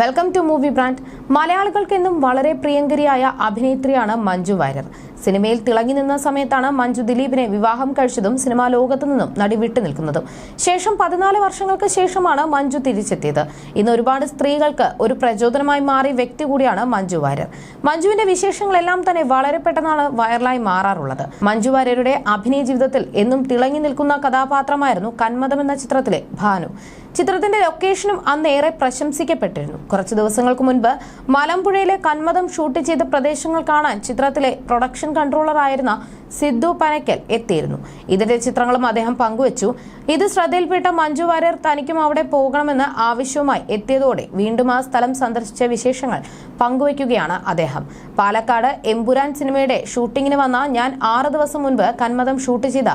Welcome to movie brand മലയാളികൾക്കെന്നും വളരെ പ്രിയങ്കരിയായ അഭിനേത്രിയാണ് മഞ്ജു വാര്യർ. സിനിമയിൽ തിളങ്ങി നിന്ന സമയത്താണ് മഞ്ജു ദിലീപിനെ വിവാഹം കഴിച്ചതും സിനിമാ ലോകത്തു നിന്നും നടി വിട്ടുനിൽക്കുന്നതും ശേഷം പതിനാല് വർഷങ്ങൾക്ക് ശേഷമാണ് മഞ്ജു തിരിച്ചെത്തിയത്. ഇന്ന് ഒരുപാട് സ്ത്രീകൾക്ക് ഒരു പ്രചോദനമായി മാറിയ വ്യക്തി കൂടിയാണ് മഞ്ജു വാര്യർ. മഞ്ജുവിന്റെ വിശേഷങ്ങളെല്ലാം തന്നെ വളരെ പെട്ടെന്നാണ് വൈറലായി മാറാറുള്ളത്. മഞ്ജു വാര്യരുടെ അഭിനയ ജീവിതത്തിൽ എന്നും തിളങ്ങി നിൽക്കുന്ന കഥാപാത്രമായിരുന്നു കന്മതം എന്ന ചിത്രത്തിലെ ഭാനു. ചിത്രത്തിന്റെ ലൊക്കേഷനും അന്ന് ഏറെ പ്രശംസിക്കപ്പെട്ടിരുന്നു. കുറച്ചു ദിവസങ്ങൾക്ക് മുൻപ് മലമ്പുഴയിലെ കന്മതം ഷൂട്ട് ചെയ്ത പ്രദേശങ്ങൾ കാണാൻ ചിത്രത്തിലെ പ്രൊഡക്ഷൻ കൺട്രോളർ ആയിരുന്ന സിദ്ധു പനക്കൽ എത്തിയിരുന്നു. ഇതിന്റെ ചിത്രങ്ങളും അദ്ദേഹം പങ്കുവച്ചു. ഇത് ശ്രദ്ധയിൽപ്പെട്ട മഞ്ജു വാര്യർ തനിക്കും അവിടെ പോകണമെന്ന് ആവശ്യവുമായി എത്തിയതോടെ വീണ്ടും ആ സ്ഥലം സന്ദർശിച്ച വിശേഷങ്ങൾ പങ്കുവയ്ക്കുകയാണ് അദ്ദേഹം. പാലക്കാട് എമ്പുരാൻ സിനിമയുടെ ഷൂട്ടിങ്ങിന് വന്ന ഞാൻ ആറ് ദിവസം മുൻപ് കന്മതം ഷൂട്ട് ചെയ്ത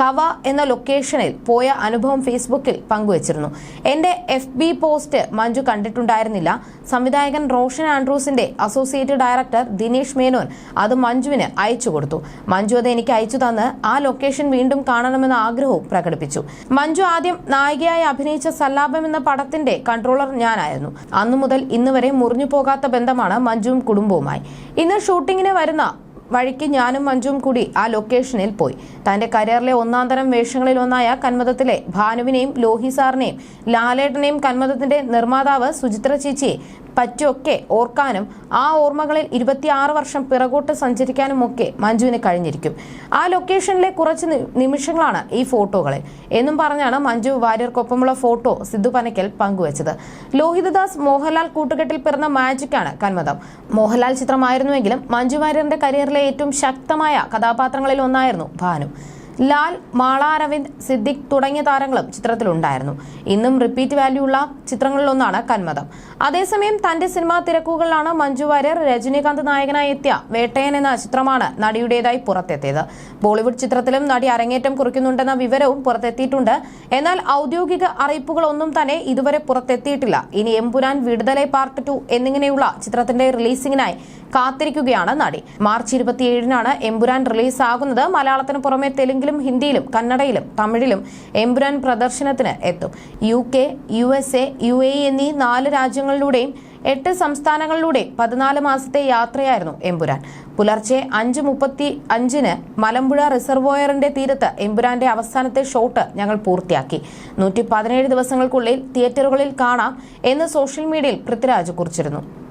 കവ എന്ന ലൊക്കേഷനിൽ പോയ അനുഭവം ഫേസ്ബുക്കിൽ പങ്കുവച്ചിരുന്നു. എന്റെ എഫ് ബി പോസ്റ്റ് മഞ്ജു കണ്ടിട്ടുണ്ടായിരുന്നില്ല. സംവിധായകൻ റോഷൻ ആൻഡ്രൂസിന്റെ അസോസിയേറ്റ് ഡയറക്ടർ ദിനേഷ് മേനോൻ അത് മഞ്ജുവിന് അയച്ചു കൊടുത്തു. മഞ്ജു അത് എനിക്ക് അയച്ചു തന്ന് ആ ലൊക്കേഷൻ വീണ്ടും കാണണമെന്ന ആഗ്രഹവും പ്രകടിപ്പിച്ചു. മഞ്ജു ആദ്യം നായികയായി അഭിനയിച്ച സല്ലാപം എന്ന പടത്തിന്റെ കൺട്രോളർ ഞാനായിരുന്നു. അന്നു മുതൽ ഇന്ന് വരെ മുറിഞ്ഞു പോകാത്ത ബന്ധമാണ് മഞ്ജുവും കുടുംബവുമായി. ഇന്ന് ഷൂട്ടിങ്ങിന് വരുന്ന വഴിക്ക് ഞാനും മഞ്ജുവും കൂടി ആ ലൊക്കേഷനിൽ പോയി. തന്റെ കരിയറിലെ ഒന്നാം തരം വേഷങ്ങളിൽ ഒന്നായ കന്മതത്തിലെ ഭാനുവിനെയും ലോഹി സാറിനെയും ലാലേട്ടനെയും കന്മതത്തിന്റെ നിർമ്മാതാവ് സുചിത്ര ചേച്ചിയെ പറ്റിയൊക്കെ ഓർക്കാനും ആ ഓർമ്മകളിൽ ഇരുപത്തിയാറ് വർഷം പിറകോട്ട് സഞ്ചരിക്കാനും ഒക്കെ മഞ്ജുവിന് കഴിഞ്ഞിരിക്കും. ആ ലൊക്കേഷനിലെ കുറച്ച് നിമിഷങ്ങളാണ് ഈ ഫോട്ടോകളിൽ. എന്നും പറഞ്ഞാണ് മഞ്ജു വാര്യർക്കൊപ്പമുള്ള ഫോട്ടോ സിദ്ധു പനക്കൽ പങ്കുവച്ചത്. ലോഹിതദാസ് മോഹൻലാൽ കൂട്ടുകെട്ടിൽ പിറന്ന മാജിക്കാണ് കന്മതം. മോഹൻലാൽ ചിത്രമായിരുന്നുവെങ്കിലും മഞ്ജു വാര്യറിന്റെ കരിയറിലെ ഏറ്റവും ശക്തമായ കഥാപാത്രങ്ങളിൽ ഒന്നായിരുന്നു ഭാനു. ലാൽ മാള അരവിന്ദ് സിദ്ദിഖ് തുടങ്ങിയ താരങ്ങളും ചിത്രത്തിലുണ്ടായിരുന്നു. ഇന്നും റിപ്പീറ്റ് വാല്യൂ ഉള്ള ചിത്രങ്ങളിലൊന്നാണ് കന്മതം. അതേസമയം തന്റെ സിനിമാ തിരക്കുകളിലാണ് മഞ്ജു വാര്യർ രജനീകാന്ത് നായകനായി എത്തിയ വേട്ടയൻ എന്ന ചിത്രമാണ് നടിയുടേതായി പുറത്തെത്തിയത്. ബോളിവുഡ് ചിത്രത്തിലും നടി അരങ്ങേറ്റം കുറിക്കുന്നുണ്ടെന്ന വിവരവും പുറത്തെത്തിയിട്ടുണ്ട്. എന്നാൽ ഔദ്യോഗിക അറിയിപ്പുകളൊന്നും തന്നെ ഇതുവരെ പുറത്തെത്തിയിട്ടില്ല. ഇനി എമ്പുരാൻ വിടുതലെ പാർട്ട് ടു എന്നിങ്ങനെയുള്ള ചിത്രത്തിന്റെ റിലീസിംഗിനായി കാത്തിരിക്കുകയാണ് നടി. മാർച്ച് ഇരുപത്തിയേഴിനാണ് എമ്പുരാൻ റിലീസ് ആകുന്നത് മലയാളത്തിന് പുറമെ തെലുങ്കിലും ഹിന്ദിയിലും കന്നഡയിലും തമിഴിലും എമ്പുരാൻ പ്രദർശനത്തിന് എത്തും. U K U S A U A എന്നീ നാല് രാജ്യങ്ങളിലൂടെയും എട്ട് സംസ്ഥാനങ്ങളിലൂടെ പതിനാല് മാസത്തെ യാത്രയായിരുന്നു എമ്പുരാൻ പുലർച്ചെ അഞ്ച് മുപ്പത്തി അഞ്ചിന് മലമ്പുഴ റിസർവോയറിന്റെ തീരത്ത് എമ്പുരാന്റെ അവസാനത്തെ ഷോട്ട് ഞങ്ങൾ പൂർത്തിയാക്കി. നൂറ്റി പതിനേഴ് ദിവസങ്ങൾക്കുള്ളിൽ തിയേറ്ററുകളിൽ കാണാം എന്ന് സോഷ്യൽ മീഡിയയിൽ പൃഥ്വിരാജ് കുറിച്ചിരുന്നു.